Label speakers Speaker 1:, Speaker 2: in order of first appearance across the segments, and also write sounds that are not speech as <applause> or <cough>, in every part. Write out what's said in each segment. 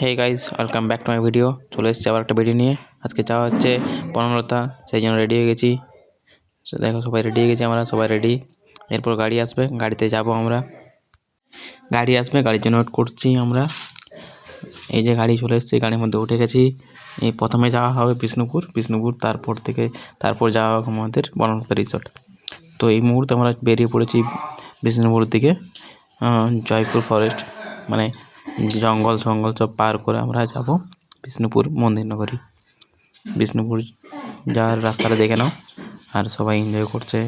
Speaker 1: Hey guys welcome back to my video চলে এসেছি আবার একটা ভিডিও নিয়ে। আজকে যাওয়া হচ্ছে বনলতা সেই জন্য রেডি হয়ে গেছি। So, দেখো সবাই রেডি হয়ে গেছি আমরা সবাই রেডি এরপর গাড়ি আসবে গাড়িতে যাব আমরা। গাড়ি আসবে গাড়ির জন্য ওয়েট করছি আমরা। এই যে গাড়ি চলে এসেছে গাড়ির মধ্যে উঠে গেছি। এই প্রথমে যাওয়া হবে বিষ্ণুপুর। বিষ্ণুপুর তারপর থেকে তারপর যাওয়া হবে আমাদের বনলতা রিসর্ট তো এই মুহূর্তে আমরা বেরিয়ে পড়েছি বিষ্ণুপুর দিকে জয়পুর ফরেস্ট মানে জঙ্গল সঙ্গল সব পার করে আমরা যাব বিষ্ণুপুর মন্দির নগরী। বিষ্ণুপুর যাওয়ার রাস্তাটা দেখে নাও। আর সবাই এনজয় করছে।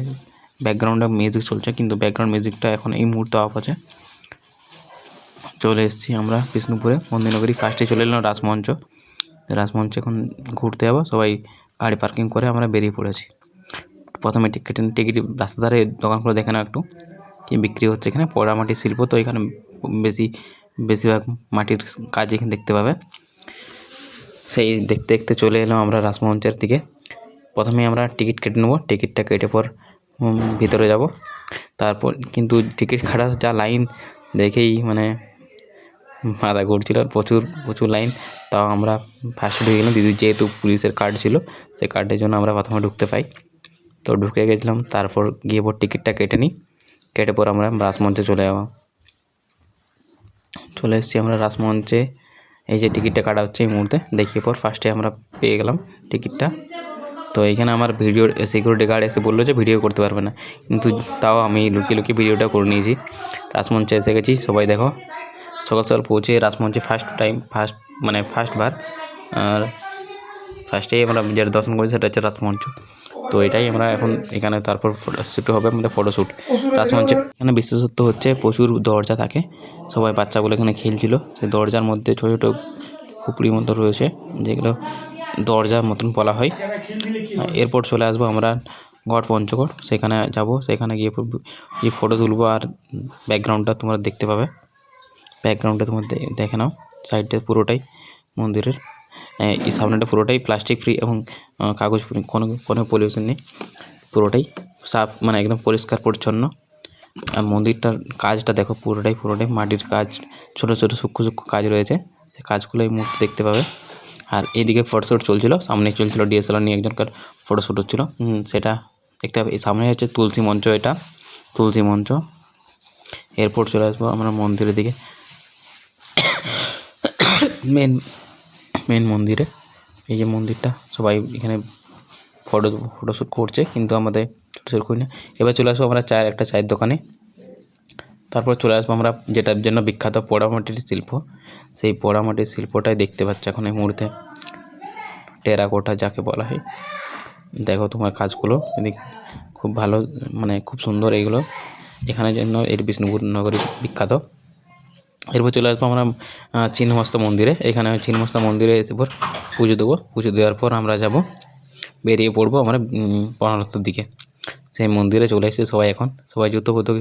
Speaker 1: ব্যাকগ্রাউন্ডে মিউজিক চলছে, কিন্তু ব্যাকগ্রাউন্ড মিউজিকটা এখন এই মুহূর্তে অফ আছে। চলে এসেছি আমরা বিষ্ণুপুরে। মন্দিরনগরী ফার্স্টে চলে এলাম রাসমঞ্চ রাসমঞ্চে এখন ঘুরতে যাব। সবাই গাড়ি পার্কিং করে আমরা বেরিয়ে পড়েছি। প্রথমে টিকিট টিকিট রাস্তার ধারে দোকানগুলো দেখে নাও একটু। কি বিক্রি হচ্ছে এখানে? পোড়ামাটির শিল্প তো এখানে বেশি বেশিরভাগ মাটির কাজ এখানে দেখতে পাবে। সেই দেখতে দেখতে চলে এলাম আমরা রাসমঞ্চের দিকে। প্রথমে আমরা টিকিট কেটে নেব। টিকিটটা কেটে পর ভিতরে যাব। তারপর কিন্তু টিকিট কাটার যা লাইন দেখেই মানে মাথা ঘুরছিল। প্রচুর প্রচুর লাইন। তাও আমরা ফার্স্টে ঢুকে গেলাম। দিদির যেহেতু পুলিশের কার্ড ছিল, সেই কার্ডের জন্য আমরা প্রথমে ঢুকতে পাই। তো ঢুকে গেছিলাম। তারপর গিয়ে পর টিকিটটা কেটে নিই। কেটে পর আমরা রাসমঞ্চে চলে যাব। চলে এসেছি আমরা রাসমঞ্চে এই যে টিকিটটা কাটা হচ্ছে এই মুহূর্তে, দেখিয়ে পর ফার্স্টে আমরা পেয়ে গেলাম টিকিটটা তো এখানে আমার ভিডিও সিকিউরিটি গার্ড এসে বলল যে ভিডিও করতে পারবে না। কিন্তু তাও আমি লুকিয়ে লুকিয়ে ভিডিওটা করে নিয়েছি। রাসমঞ্চে এসে গেছি, সবাই দেখো। সকাল সকাল পৌঁছে রাসমঞ্চে ফার্স্ট টাইম ফার্স্ট মানে ফার্স্ট বার, আর ফার্স্টেই আমরা যেটা দর্শন করেছি, সেটা হচ্ছে রাসমঞ্চ তো এটাই আমরা এখন এখানে তারপর শ্যুট হবে আমাদের ফটোশ্যুট রাসমঞ্চে এখানে বিশেষত্ব হচ্ছে প্রচুর দরজা থাকে। সবাই বাচ্চাগুলো এখানে খেলছিল। সেই দরজার মধ্যে ছোটো ছোটো খুপড়ির মতো রয়েছে, যেগুলো দরজার মতন বলা হয়। এরপর চলে আসব আমরা গড় পঞ্চগড়। সেখানে যাব, সেখানে গিয়ে গিয়ে ফটো তুলবো আর ব্যাকগ্রাউন্ডটা তোমরা দেখতে পাবে। ব্যাকগ্রাউন্ডটা তোমরা দেখে নাও। সাইডটা পুরোটাই মন্দিরের। এই সামনেটা পুরোটাই প্লাস্টিক ফ্রি এবং কাগজ ফ্রি কোনো কোনো পলিউশন নেই। পুরোটাই সাফ মানে একদম পরিষ্কার, পরিচ্ছন্ন। আর মন্দিরটার কাজটা দেখো, পুরোটাই পুরোটাই মাটির কাজ। ছোটো ছোটো, সূক্ষ্ম সূক্ষ্ম কাজ রয়েছে। সে কাজগুলো এই মুহূর্তে দেখতে পাবে। আর এইদিকে ফটোশ্যুট চলছিল, সামনে চলছিল ডিএসএলআর নিয়ে একজনকার ফটোশ্যুট হচ্ছিল। সেটা দেখতে হবে এই সামনে হচ্ছে তুলসী মঞ্চ এটা। তুলসী মঞ্চ। এরপর চলে আসব আমরা মন্দিরের দিকে। <coughs> মেন মেন মন্দিরে। এই যে মন্দিরটা, সবাই এখানে ফটো ফটোশ্যুট করছে, কিন্তু আমাদের ফটোশ্যুট করি না এবার চলে আসব আমরা চায়ের, একটা চায়ের দোকানে। তারপর চলে আসব আমরা যেটার জন্য বিখ্যাত পোড়ামাটির শিল্প। সেই পোড়ামাটির শিল্পটাই দেখতে পাচ্ছ এখন এই মুহূর্তে। টেরাকোটা যাকে বলা হয়। দেখো তোমার কাজগুলো খুব ভালো মানে খুব সুন্দর এইগুলো। এখানের জন্য এর বিষ্ণুপুর নগরী বিখ্যাত। এরপর চলে আসব আমরা আহ, মন্দিরে। এখানে আমি ছিন্নমস্তা মন্দিরে এসে পর পুজো দেবো। পুজো দেওয়ার পর আমরা যাব বেরিয়ে পড়ব আমরা বনলতার দিকে। সেই মন্দিরে চলে এসেছে সবাই এখন। সবাই জুতো ফুতো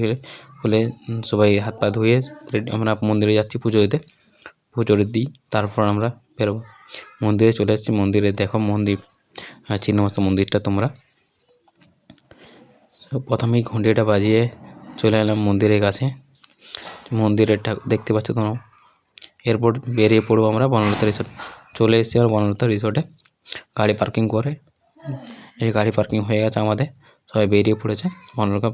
Speaker 1: খুলে সবাই হাত পা ধুয়ে আমরা মন্দিরে যাচ্ছি পুজো দিতে। পুজো দিই তারপর আমরা বেরোবো। মন্দিরে চলে এসেছি মন্দিরে দেখো মন্দির আহ, মন্দিরটা তোমরা। প্রথমেই ঘন্টিটা বাজিয়ে চলে এলাম মন্দিরের কাছে। মন্দিরের ঠাকুর দেখতে পাচ্ছ তোমরা? এরপর বেরিয়ে পড়ব আমরা বনলতা রিসোর্ট চলে এসেছি আমরা বনলতা রিসোর্টে গাড়ি পার্কিং করে। এই গাড়ি পার্কিং হয়ে গেছে আমাদের। সবাই বেরিয়ে পড়েছে বনলতা।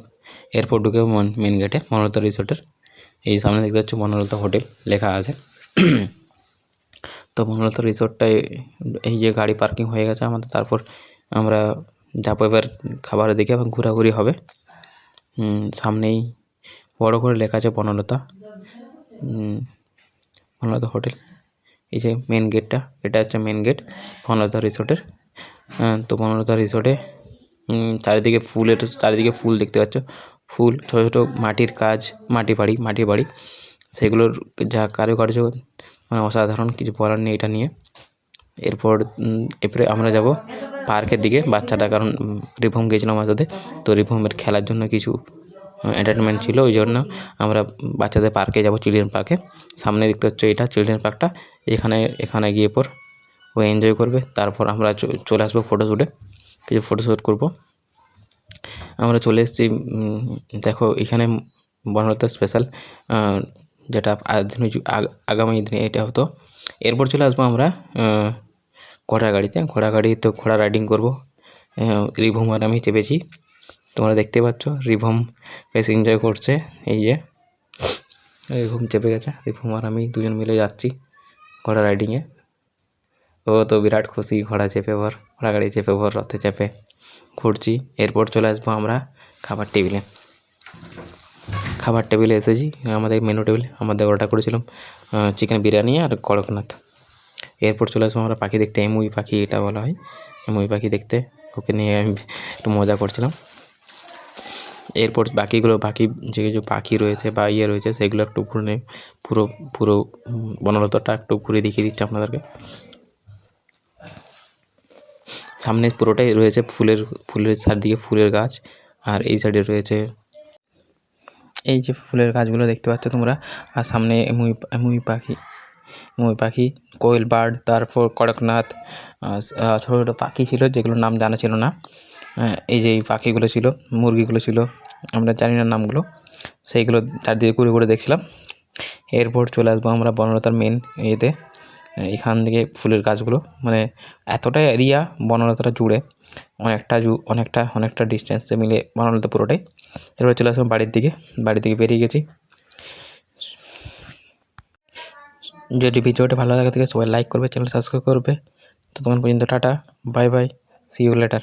Speaker 1: এরপর ঢুকে মেন গেটে বনলতা রিসোর্টের এই সামনে দেখতে পাচ্ছ বনলতা হোটেল লেখা আছে। তো বনলতা রিসোর্টটায় এই যে গাড়ি পার্কিং হয়ে গেছে আমাদের। তারপর আমরা যাব এবার খাবারের দিকে। এবং ঘোরাঘুরি হবে। সামনেই বড় করে লেখা আছে বনলতা। বনলতা হোটেল। এই যে মেন গেটটা এটা হচ্ছে মেন গেট বনলতা রিসোর্টের তো বনলতা রিসোর্টে চারিদিকে ফুলের, চারিদিকে ফুল দেখতে পাচ্ছ। ফুল, ছোটো ছোটো মাটির কাজ, মাটি বাড়ি মাটি বাড়ি। সেগুলোর যা কারুকার্য মানে অসাধারণ, কিছু বলার নেই এটা নিয়ে। এরপর এরপরে আমরা যাব পার্কের দিকে বাচ্চাটা, কারণ রিভম গেছিলাম আমার সাথে। তো রিভমের খেলার জন্য কিছু এন্টারটেনমেন্ট ছিল ওই জন্য আমরা বাচ্চাদের পার্কে যাব চিলড্রেন পার্কে সামনে দেখতে হচ্ছে এটা চিলড্রেন পার্কটা এখানে এখানে গিয়ে পর ও এনজয় করবে তারপর আমরা চলে আসব ফটোশ্যুটে কিছু ফটোশ্যুট করব। আমরা চলে এসেছি দেখো এখানে বনলতা স্পেশাল যেটা আগামী দিনে এটা হতো। এরপর চলে আসব আমরা ঘোড়া গাড়িতে ঘোড়া গাড়িতে ঘোড়া রাইডিং করব। আহ, রিভুম আর আমি চেপেছি তোমরা দেখতে পাচ্ছ, রিভম বেশ এনজয় করছে, এই যে। রিভম চেপে গেছে, রিভম আর আমি দুজন মিলে যাচ্ছি ঘোড়া রাইডিংয়ে ও তো বিরাট খুশি, ঘোড়া চেপে ভর ঘোড়া গাড়ি চেপে ভর রথে চেপে ঘুরছি। এরপর চলে আসব আমরা খাবার টেবিলে খাবার টেবিলে এসেছি, আমাদের মেনু টেবিল আমাদের অর্ডার করেছিলাম চিকেন বিরিয়ানি আর কড়কনাথ। এরপর চলে আসব আমরা পাখি দেখতে, এমুই পাখি এটা বলা হয়, এমুই পাখি দেখতে। ওকে নিয়ে আমি একটু মজা করছিলাম। এরপর বাকিগুলো, বাকি যে কিছু পাখি রয়েছে বা ইয়ে রয়েছে, সেগুলো একটু ঘুরে পুরো পুরো বনলতাটা একটু ঘুরে দেখিয়ে দিচ্ছি আপনাদেরকে। সামনে পুরোটাই রয়েছে ফুলের ফুলের চারদিকে ফুলের গাছ, আর এই সাইডে রয়েছে এই যে ফুলের গাছগুলো দেখতে পাচ্ছ তোমরা, আর সামনে এমুই এমুই পাখি এমুই পাখি, কোয়েল বার্ড, তারপর কড়কনাথ ছোটো ছোটো পাখি ছিল, যেগুলোর নাম জানা ছিল না। এই যে এই পাখিগুলো ছিল, মুরগিগুলো ছিল আমরা জানি না নামগুলো। সেইগুলো চারদিকে ঘুরে ঘুরে দেখছিলাম। এরপর চলে আসব আমরা বনলতার মেন ইয়েতে। এখান থেকে ফুলের গাছগুলো। মানে এতটা এরিয়া বনলতাটা জুড়ে। অনেকটা জু, অনেকটা অনেকটা ডিস্টেন্সে মিলে বনলতা পুরোটাই। এরপর চলে আসলাম বাড়ির দিকে। বাড়ির দিকে বেরিয়ে গেছি। যদি ভিডিওটা ভালো লাগে থাকে সবাই লাইক করবে চ্যানেল সাবস্ক্রাইব করবে। তো তখন পর্যন্ত tata bye bye see you later